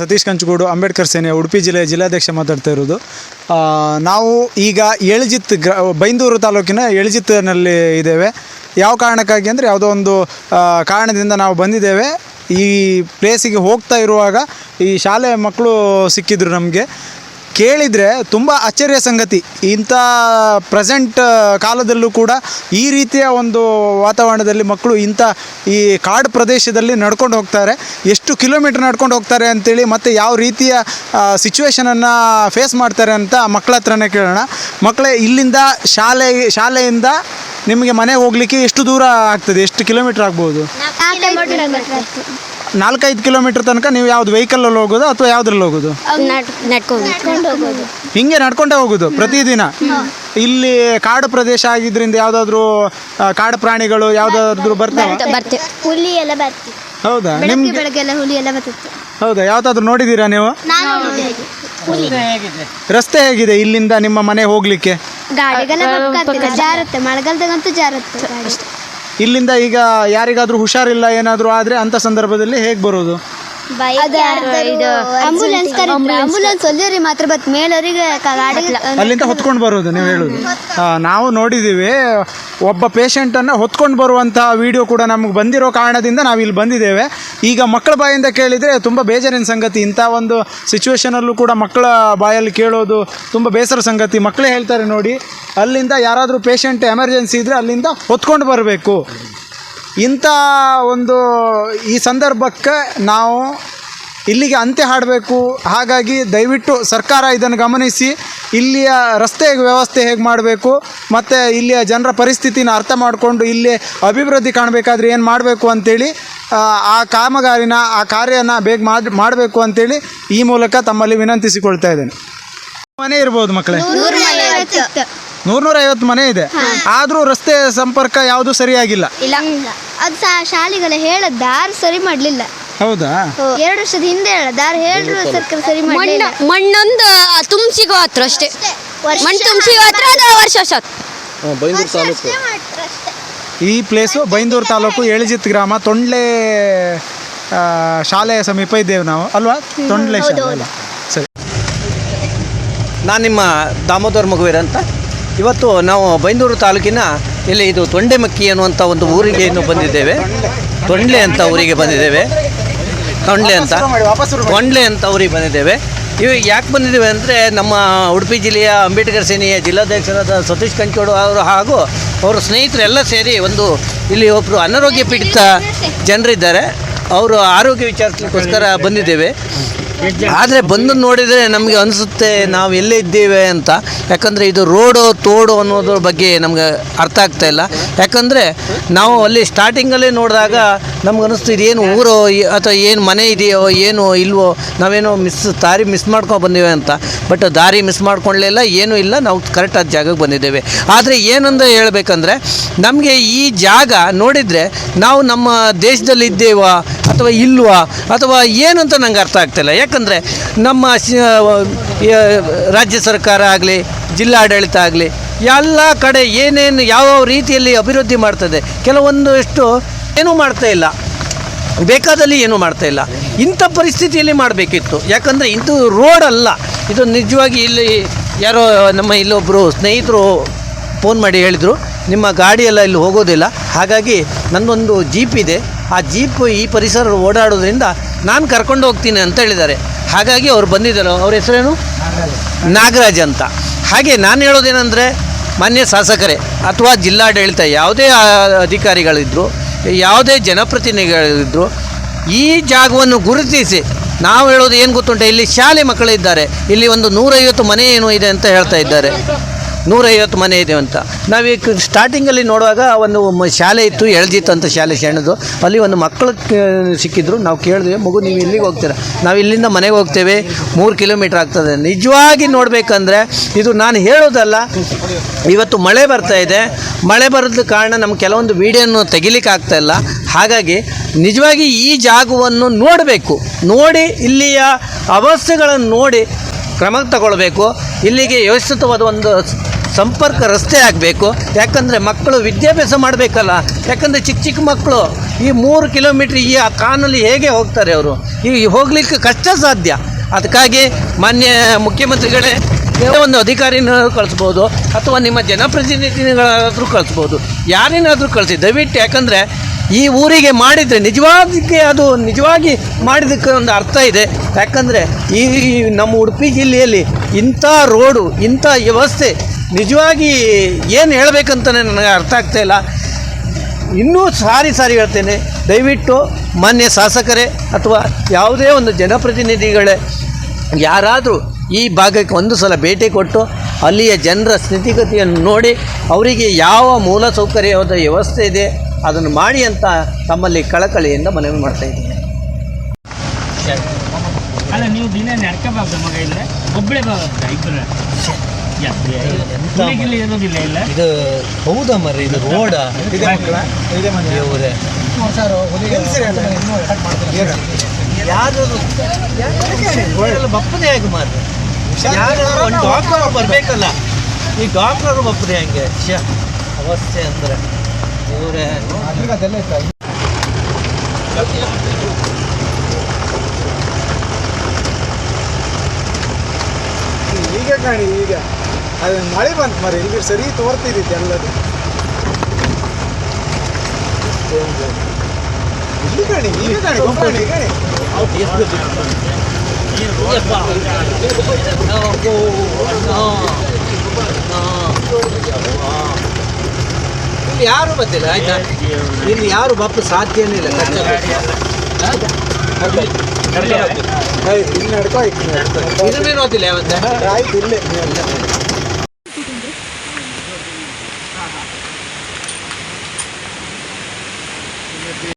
ಸತೀಶ್ ಕಂಚಗೋಡು, ಅಂಬೇಡ್ಕರ್ ಸೇನೆ ಉಡುಪಿ ಜಿಲ್ಲೆಯ ಜಿಲ್ಲಾಧ್ಯಕ್ಷ ಮಾತಾಡ್ತಾ ಇರೋದು. ನಾವು ಈಗ ಎಳಜಿತ್ ಗ್ರ, ಬೈಂದೂರು ತಾಲೂಕಿನ ಎಳಜಿತ್ನಲ್ಲಿ ಇದ್ದೇವೆ. ಯಾವ ಕಾರಣಕ್ಕಾಗಿ ಅಂದರೆ ಯಾವುದೋ ಒಂದು ಕಾರಣದಿಂದ ನಾವು ಬಂದಿದ್ದೇವೆ. ಈ ಪ್ಲೇಸಿಗೆ ಹೋಗ್ತಾ ಇರುವಾಗ ಈ ಶಾಲೆ ಮಕ್ಕಳು ಸಿಕ್ಕಿದ್ರು ನಮಗೆ. ಕೇಳಿದರೆ ತುಂಬ ಆಶ್ಚರ್ಯ ಸಂಗತಿ. ಇಂಥ ಪ್ರೆಸೆಂಟ್ ಕಾಲದಲ್ಲೂ ಕೂಡ ಈ ರೀತಿಯ ಒಂದು ವಾತಾವರಣದಲ್ಲಿ ಮಕ್ಕಳು ಇಂಥ ಈ ಕಾಡು ಪ್ರದೇಶದಲ್ಲಿ ನಡ್ಕೊಂಡು ಹೋಗ್ತಾರೆ. ಎಷ್ಟು ಕಿಲೋಮೀಟ್ರ್ ನಡ್ಕೊಂಡು ಹೋಗ್ತಾರೆ ಅಂತೇಳಿ ಮತ್ತು ಯಾವ ರೀತಿಯ ಸಿಚುವೇಶನನ್ನು ಫೇಸ್ ಮಾಡ್ತಾರೆ ಅಂತ ಮಕ್ಕಳ ಹತ್ರನೇ ಕೇಳೋಣ. ಮಕ್ಕಳೇ, ಇಲ್ಲಿಂದ ಶಾಲೆ, ಶಾಲೆಯಿಂದ ನಿಮಗೆ ಮನೆಗೆ ಹೋಗ್ಲಿಕ್ಕೆ ಎಷ್ಟು ದೂರ ಆಗ್ತದೆ? ಎಷ್ಟು ಕಿಲೋಮೀಟ್ರ್ ಆಗ್ಬೋದು. ನಾಲ್ಕೈದು ಕಿಲೋಮೀಟರ್ ತನಕ ನೀವು ಯಾವ್ದು ವೆಹಿಕಲಲ್ಲಿ ಹೋಗೋದು ಅಥವಾ ಯಾವ್ದ್ರಲ್ಲಿ ಹೋಗೋದು? ನಡ್ಕೊಂಡು. ಹೋಗೋದು ಹಿಂಗೆ ನಡ್ಕೊಂಡೇ ಹೋಗುದು ಪ್ರತಿದಿನ? ಇಲ್ಲಿ ಕಾಡು ಪ್ರದೇಶ ಆಗಿದ್ರಿಂದ ಯಾವ್ದಾದ್ರು ಆ, ಕಾಡು ಪ್ರಾಣಿಗಳು ಯಾವ್ದಾದ್ರು ಬರ್ತಾವ. ಹುಲಿ ಎಲ್ಲ ಬರ್ತಿ ಹೌದಾ? ನಿಮ್ಗೆ ಬೆಳಗ್ಗೆ ಎಲ್ಲ ಹುಲಿ ಎಲ್ಲ ಬರ್ತಿತ್ತು. ಹೌದಾ? ಯಾವ್ದಾದ್ರು ನೋಡಿದೀರಾ ನೀವು? ನಾನು ಹುಲಿ. ರಸ್ತೆ ಹೇಗಿದೆ? ಇಲ್ಲಿಂದ ನಿಮ್ಮ ಮನೆ ಹೋಗ್ಲಿಕ್ಕೆ? ಗಾಡಿಗೆಲ್ಲ ಜಾರತ್ತೆ. ಮಳೆಗಾಲದಾಗಂತೂ ಜಾರತ್ತೆ ಗಾಡಿ. ಇಲ್ಲಿಂದ ಈಗ ಯಾರಿಗಾದರೂ ಹುಷಾರಿಲ್ಲ ಏನಾದರೂ ಆದರೆ ಅಂಥ ಸಂದರ್ಭದಲ್ಲಿ ಹೇಗೆ ಬರೋದು? ಆಂಬುಲೆನ್ಸ್ ಆಂಬುಲೆನ್ಸ್ ಒಳ್ಳೆಯವ್ರಿಗೆ ಮಾತ್ರ ಬತ್ ಮೇಲವರಿಗೆ ಗಾಡಿ ಅಲ್ಲಿಂದ ಹೊತ್ಕೊಂಡು ಬರೋದು ನೀವು ಹೇಳೋದು. ಆ, ನಾವು ನೋಡಿದ್ದೀವಿ ಒಬ್ಬ ಪೇಷಂಟನ್ನು ಹೊತ್ಕೊಂಡು ಬರುವಂತಹ ವಿಡಿಯೋ ಕೂಡ ನಮಗೆ ಬಂದಿರೋ ಕಾರಣದಿಂದ ನಾವು ಇಲ್ಲಿ ಬಂದಿದ್ದೇವೆ. ಈಗ ಮಕ್ಕಳ ಬಾಯಿಂದ ಕೇಳಿದರೆ ತುಂಬ ಬೇಜಾರಿನ ಸಂಗತಿ. ಇಂಥ ಒಂದು ಸಿಚುವೇಶನಲ್ಲೂ ಕೂಡ ಮಕ್ಕಳ ಬಾಯಲ್ಲಿ ಕೇಳೋದು ತುಂಬ ಬೇಸರ ಸಂಗತಿ. ಮಕ್ಕಳೇ ಹೇಳ್ತಾರೆ ನೋಡಿ ಅಲ್ಲಿಂದ ಯಾರಾದರೂ ಪೇಷಂಟ್ ಎಮರ್ಜೆನ್ಸಿ ಇದ್ದರೆ ಅಲ್ಲಿಂದ ಹೊತ್ಕೊಂಡು ಬರಬೇಕು. ಇಂಥ ಒಂದು ಈ ಸಂದರ್ಭಕ್ಕೆ ನಾವು ಇಲ್ಲಿಗೆ ಅಂತ್ಯ ಹಾಡಬೇಕು. ಹಾಗಾಗಿ ದಯವಿಟ್ಟು ಸರ್ಕಾರ ಇದನ್ನು ಗಮನಿಸಿ ಇಲ್ಲಿಯ ರಸ್ತೆ ವ್ಯವಸ್ಥೆ ಹೇಗೆ ಮಾಡಬೇಕು ಮತ್ತು ಇಲ್ಲಿಯ ಜನರ ಪರಿಸ್ಥಿತಿನ ಅರ್ಥ ಮಾಡಿಕೊಂಡು ಇಲ್ಲಿ ಅಭಿವೃದ್ಧಿ ಕಾಣಬೇಕಾದ್ರೆ ಏನು ಮಾಡಬೇಕು ಅಂಥೇಳಿ ಆ, ಕಾಮಗಾರಿನ ಆ ಕಾರ್ಯನ ಬೇಗ ಮಾಡಿ ಮಾಡಬೇಕು ಅಂಥೇಳಿ ಈ ಮೂಲಕ ತಮ್ಮಲ್ಲಿ ವಿನಂತಿಸಿಕೊಳ್ತಾ ಇದ್ದೇನೆ. ಮನೆ ಇರ್ಬೋದು ಮಕ್ಕಳೇ. ನೂರ್ನೂರ ಐವತ್ತು ಮನೆ ಇದೆ. ಆದ್ರೂ ರಸ್ತೆ ಸಂಪರ್ಕ ಯಾವುದು ಸರಿಯಾಗಿಲ್ಲ. ಇಲ್ಲ. ಅದು ಶಾಲೆಗಳ ಹೇಳ ದಾರಿ ಸರಿ ಮಾಡ್ಲಿಲ್ಲ. ಹೌದಾ? ಎರಡು ವರ್ಷದ ಹಿಂದೆ ಹೇಳ ದಾರಿ ಹೇಳ್ರು ಸರ್ಕಾರ ಸರಿ ಮಾಡಿ ಮಣ್ಣು ಮಣ್ಣೊಂದು ತುಂಬಿಸಿಗೋ ಹತ್ರ ಅಷ್ಟೇ. ಮಣ್ಣು ತುಂಬಿಸಿಗೋ ಹತ್ರ ಅದು ವರ್ಷ ವರ್ಷ ಬೈಂದೂರು ತಾಲೂಕು. ಈ ಪ್ಲೇಸು ಬೈಂದೂರು ತಾಲೂಕು ಎಳಜಿತ್ ಗ್ರಾಮ ತೊಂಡ್ಲೆ ಶಾಲೆಯ ಸಮೀಪ ಇದ್ದೇವೆ ನಾವು. ಅಲ್ವಾ? ತೊಂಡ್ಲೆ ಶಾಲೆ ಅಲ್ಲ ನಾನು ನಿಮ್ಮ ದಾಮೋದರ್ ಮಗುವೀರ ಅಂತ. ಇವತ್ತು ನಾವು ಬೈಂದೂರು ತಾಲೂಕಿನ ಇಲ್ಲಿ ಇದು ತೊಂಡೆಮಕ್ಕಿ ಅನ್ನುವಂಥ ಒಂದು ಊರಿಗೆ ಏನು ಬಂದಿದ್ದೇವೆ. ತೊಂಡ್ಲೆ ಅಂತ ಊರಿಗೆ ಬಂದಿದ್ದೇವೆ. ತೊಂಡ್ಲೆ ಅಂತ. ತೊಂಡ್ಲೆ ಅಂತ ಊರಿಗೆ ಬಂದಿದ್ದೇವೆ. ಇವು ಯಾಕೆ ಬಂದಿದ್ದೇವೆ ಅಂದರೆ ನಮ್ಮ ಉಡುಪಿ ಜಿಲ್ಲೆಯ ಅಂಬೇಡ್ಕರ್ ಸೇನೆಯ ಜಿಲ್ಲಾಧ್ಯಕ್ಷರಾದ ಸತೀಶ್ ಕಂಚೋಡು ಅವರು ಹಾಗೂ ಅವರ ಸ್ನೇಹಿತರೆಲ್ಲ ಸೇರಿ ಒಂದು ಇಲ್ಲಿ ಒಬ್ಬರು ಅನಾರೋಗ್ಯ ಪೀಡಿತ ಜನರಿದ್ದಾರೆ. ಅವರು ಆರೋಗ್ಯ ವಿಚಾರಿಸಲಿಕ್ಕೋಸ್ಕರ ಬಂದಿದ್ದೇವೆ. ಆದರೆ ಬಂದು ನೋಡಿದರೆ ನಮಗೆ ಅನಿಸುತ್ತೆ ನಾವು ಎಲ್ಲೇ ಇದ್ದೇವೆ ಅಂತ. ಯಾಕಂದರೆ ಇದು ರೋಡು ತೋಡು ಅನ್ನೋದ್ರ ಬಗ್ಗೆ ನಮಗೆ ಅರ್ಥ ಆಗ್ತಾ ಇಲ್ಲ. ಯಾಕಂದರೆ ನಾವು ಅಲ್ಲಿ ಸ್ಟಾರ್ಟಿಂಗಲ್ಲಿ ನೋಡಿದಾಗ ನಮ್ಗೆ ಅನಿಸ್ತು ಇದೇನು ಊರು ಅಥವಾ ಏನು ಮನೆ ಇದೆಯೋ ಏನು ಇಲ್ವೋ, ನಾವೇನೋ ಮಿಸ್, ದಾರಿ ಮಿಸ್ ಮಾಡ್ಕೊಂಡು ಬಂದಿವೆ ಅಂತ. ಬಟ್ ದಾರಿ ಮಿಸ್ ಮಾಡ್ಕೊಳ್ಳಲಿಲ್ಲ ಏನೂ ಇಲ್ಲ, ನಾವು ಕರೆಕ್ಟ್ ಆದ ಜಾಗಕ್ಕೆ ಬಂದಿದ್ದೇವೆ. ಆದರೆ ಏನಂದ ಹೇಳಬೇಕಂದ್ರೆ, ನಮಗೆ ಈ ಜಾಗ ನೋಡಿದರೆ ನಾವು ನಮ್ಮ ದೇಶದಲ್ಲಿ ಇದ್ದೇವಾ ಅಥವಾ ಇಲ್ವಾ ಅಥವಾ ಏನಂತ ನಂಗೆ ಅರ್ಥ ಆಗ್ತಿಲ್ಲ. ಯಾಕಂದರೆ ನಮ್ಮ ರಾಜ್ಯ ಸರ್ಕಾರ ಆಗಲಿ, ಜಿಲ್ಲಾಡಳಿತ ಆಗಲಿ, ಎಲ್ಲ ಕಡೆ ಏನೇನು ಯಾವ ರೀತಿಯಲ್ಲಿ ಅಭಿವೃದ್ಧಿ ಮಾಡ್ತದೆ, ಕೆಲವೊಂದಷ್ಟು ಏನೂ ಮಾಡ್ತಾ ಇಲ್ಲ. ಬೇಕಾದಲ್ಲಿ ಏನೂ ಮಾಡ್ತಾ ಇಲ್ಲ. ಇಂಥ ಪರಿಸ್ಥಿತಿಯಲ್ಲಿ ಮಾಡಬೇಕಿತ್ತು. ಯಾಕಂದರೆ ಇದು ರೋಡ್ ಅಲ್ಲ. ಇದು ನಿಜವಾಗಿ ಇಲ್ಲಿ ಯಾರೋ ನಮ್ಮ ಇಲ್ಲೊಬ್ಬರು ಸ್ನೇಹಿತರು ಫೋನ್ ಮಾಡಿ ಹೇಳಿದರು. ನಿಮ್ಮ ಗಾಡಿಯೆಲ್ಲ ಇಲ್ಲಿ ಹೋಗೋದಿಲ್ಲ. ಹಾಗಾಗಿ ನನ್ನೊಂದು ಜೀಪ್ ಇದೆ. ಆ ಜೀಪ್ ಈ ಪರಿಸರ ಓಡಾಡೋದ್ರಿಂದ ನಾನು ಕರ್ಕೊಂಡು ಹೋಗ್ತೀನಿ ಅಂತ ಹೇಳಿದ್ದಾರೆ. ಹಾಗಾಗಿ ಅವ್ರು ಬಂದಿದ್ದರು. ಅವ್ರ ಹೆಸರೇನು? ನಾಗರಾಜ್ ಅಂತ. ಹಾಗೆ ನಾನು ಹೇಳೋದೇನೆಂದರೆ ಮಾನ್ಯ ಶಾಸಕರೇ ಅಥವಾ ಜಿಲ್ಲಾಡಳಿತ, ಯಾವುದೇ ಅಧಿಕಾರಿಗಳಿದ್ದರು ಯಾವುದೇ ಜನಪ್ರತಿನಿಧಿಗಳಿದ್ದರು ಈ ಜಾಗವನ್ನು ಗುರುತಿಸಿ ನಾವು ಹೇಳೋದು ಏನು ಗೊತ್ತುಂಟ? ಇಲ್ಲಿ ಶಾಲೆ ಮಕ್ಕಳಿದ್ದಾರೆ. ಇಲ್ಲಿ ಒಂದು ನೂರೈವತ್ತು ಮನೆ ಏನು ಇದೆ ಅಂತ ಹೇಳ್ತಾ ಇದ್ದಾರೆ. ನೂರೈವತ್ತು ಮನೆ ಇದೆ ಅಂತ. ನಾವೀಗ ಸ್ಟಾರ್ಟಿಂಗಲ್ಲಿ ನೋಡುವಾಗ ಒಂದು ಶಾಲೆ ಇತ್ತು ಎಳ್ದಿತ್ತು ಅಂತ ಶಾಲೆ ಸಣ್ಣದು. ಅಲ್ಲಿ ಒಂದು ಮಕ್ಕಳು ಸಿಕ್ಕಿದ್ರು. ನಾವು ಕೇಳಿದ್ವಿ, ಮಗು, ನೀವು ಇಲ್ಲಿಗೆ ಹೋಗ್ತೀರಾ? ನಾವು ಇಲ್ಲಿಂದ ಮನೆಗೆ ಹೋಗ್ತೇವೆ. ಮೂರು ಕಿಲೋಮೀಟ್ರ್ ಆಗ್ತದೆ. ನಿಜವಾಗಿ ನೋಡಬೇಕಂದ್ರೆ ಇದು ನಾನು ಹೇಳೋದಲ್ಲ, ಇವತ್ತು ಮಳೆ ಬರ್ತಾ ಇದೆ. ಮಳೆ ಬರೋದ ಕಾರಣ ನಮ್ಗೆ ಕೆಲವೊಂದು ವೀಡಿಯೋನು ತೆಗಿಲಿಕ್ಕೆ ಆಗ್ತಾ ಇಲ್ಲ. ಹಾಗಾಗಿ ನಿಜವಾಗಿ ಈ ಜಾಗವನ್ನು ನೋಡಬೇಕು. ನೋಡಿ ಇಲ್ಲಿಯ ಅವಸ್ಥೆಗಳನ್ನು ನೋಡಿ ಕ್ರಮ ತಗೊಳ್ಬೇಕು. ಇಲ್ಲಿಗೆ ವ್ಯವಸ್ಥಿತವಾದ ಒಂದು ಸಂಪರ್ಕ ರಸ್ತೆ ಆಗಬೇಕು. ಯಾಕಂದರೆ ಮಕ್ಕಳು ವಿದ್ಯಾಭ್ಯಾಸ ಮಾಡಬೇಕಲ್ಲ. ಯಾಕಂದರೆ ಚಿಕ್ಕ ಚಿಕ್ಕ ಮಕ್ಕಳು ಈ ಮೂರು ಕಿಲೋಮೀಟ್ರ್ ಈ ಆ ಕಾನಲ್ಲಿ ಹೇಗೆ ಹೋಗ್ತಾರೆ ಅವರು? ಈ ಹೋಗ್ಲಿಕ್ಕೆ ಕಷ್ಟ ಸಾಧ್ಯ. ಅದಕ್ಕಾಗಿ ಮಾನ್ಯ ಮುಖ್ಯಮಂತ್ರಿಗಳೇ ಒಂದು ಅಧಿಕಾರಿನ ಕಳಿಸ್ಬೋದು, ಅಥವಾ ನಿಮ್ಮ ಜನಪ್ರತಿನಿಧಿಗಳಾದರೂ ಕಳಿಸ್ಬೋದು. ಯಾರೇನಾದರೂ ಕಳಿಸಿ. ದಯವಿಟ್ಟು ಯಾಕಂದರೆ ಈ ಊರಿಗೆ ಮಾಡಿದರೆ ನಿಜವಾಗಿ ಅದು ನಿಜವಾಗಿ ಮಾಡಿದಕ್ಕೆ ಒಂದು ಅರ್ಥ ಇದೆ. ಯಾಕಂದರೆ ಈ ನಮ್ಮ ಉಡುಪಿ ಜಿಲ್ಲೆಯಲ್ಲಿ ಇಂಥ ರೋಡು, ಇಂಥ ವ್ಯವಸ್ಥೆ ನಿಜವಾಗಿ ಏನು ಹೇಳಬೇಕಂತಲೇ ನನಗೆ ಅರ್ಥ ಆಗ್ತಾ ಇಲ್ಲ. ಇನ್ನೂ ಸಾರಿ ಸಾರಿ ಹೇಳ್ತೇನೆ. ದಯವಿಟ್ಟು ಮಾನ್ಯ ಶಾಸಕರೇ ಅಥವಾ ಯಾವುದೇ ಒಂದು ಜನಪ್ರತಿನಿಧಿಗಳೇ, ಯಾರಾದರೂ ಈ ಭಾಗಕ್ಕೆ ಒಂದು ಸಲ ಭೇಟಿ ಕೊಟ್ಟು ಅಲ್ಲಿಯ ಜನರ ಸ್ಥಿತಿಗತಿಯನ್ನು ನೋಡಿ, ಅವರಿಗೆ ಯಾವ ಮೂಲ ಸೌಕರ್ಯವಾದ ವ್ಯವಸ್ಥೆ ಇದೆ, ಅದನ್ನು ಮಾಡಿ ಅಂತ ತಮ್ಮಲ್ಲಿ ಕಳಕಳಿಯಿಂದ ಮನವಿ ಮಾಡ್ತಾ ಇದ್ದೀನಿ. ಅಲ್ಲ, ನೀವು ದಿನ ನಡ್ಕೋಬಾರ್ದು ಮಗ ಇಲ್ಲ ಒಬ್ಬಳೇ ಬಾರ ಇಬ್ಬರ ಇದು ಹೌದಾ ಮರ ಇದು ರೋಡ? ಯಾರು ಬಪ್ಪದೆ ಹೇಗೆ ಮಾತ್ರ ಯಾರು ಒಂದು ಡಾಕ್ಟರ್ ಬರಬೇಕಲ್ಲ? ಈ ಡಾಕ್ಟರ್ ಬಪ್ಪದೆ ಹೆಂಗೆ. ಶ್ಯ ಅವಸ್ಥೆ ಅಂದ್ರೆ. ಇವರೇ ಈಗ ಕಾಣಿ ಈಗ ಅದು ಮಳೆ ಬಂತು ಮರಿ ಇಲ್ಲಿ ಸರಿ ತೋರ್ತಿದ್ದಿತ್ತು ಎಲ್ಲದು. ಇಲ್ಲಿ ಕಾಣಿ ಈಗ ಕಾಣಿ ಕಾಣಿ. ಇಲ್ಲಿ ಯಾರು ಬತ್ತಿಲ್ಲ ಆಯ್ತಾ? ಇಲ್ಲಿ ಯಾರು ಬಪ್ಪ ಸಾಧ್ಯನೇ ಇಲ್ಲ ಇಲ್ಲಿ ನಡ್ಕೋ ಆಯ್ತು ಇಲ್ಲಿ ಆಯ್ತು ಇಲ್ಲೇ.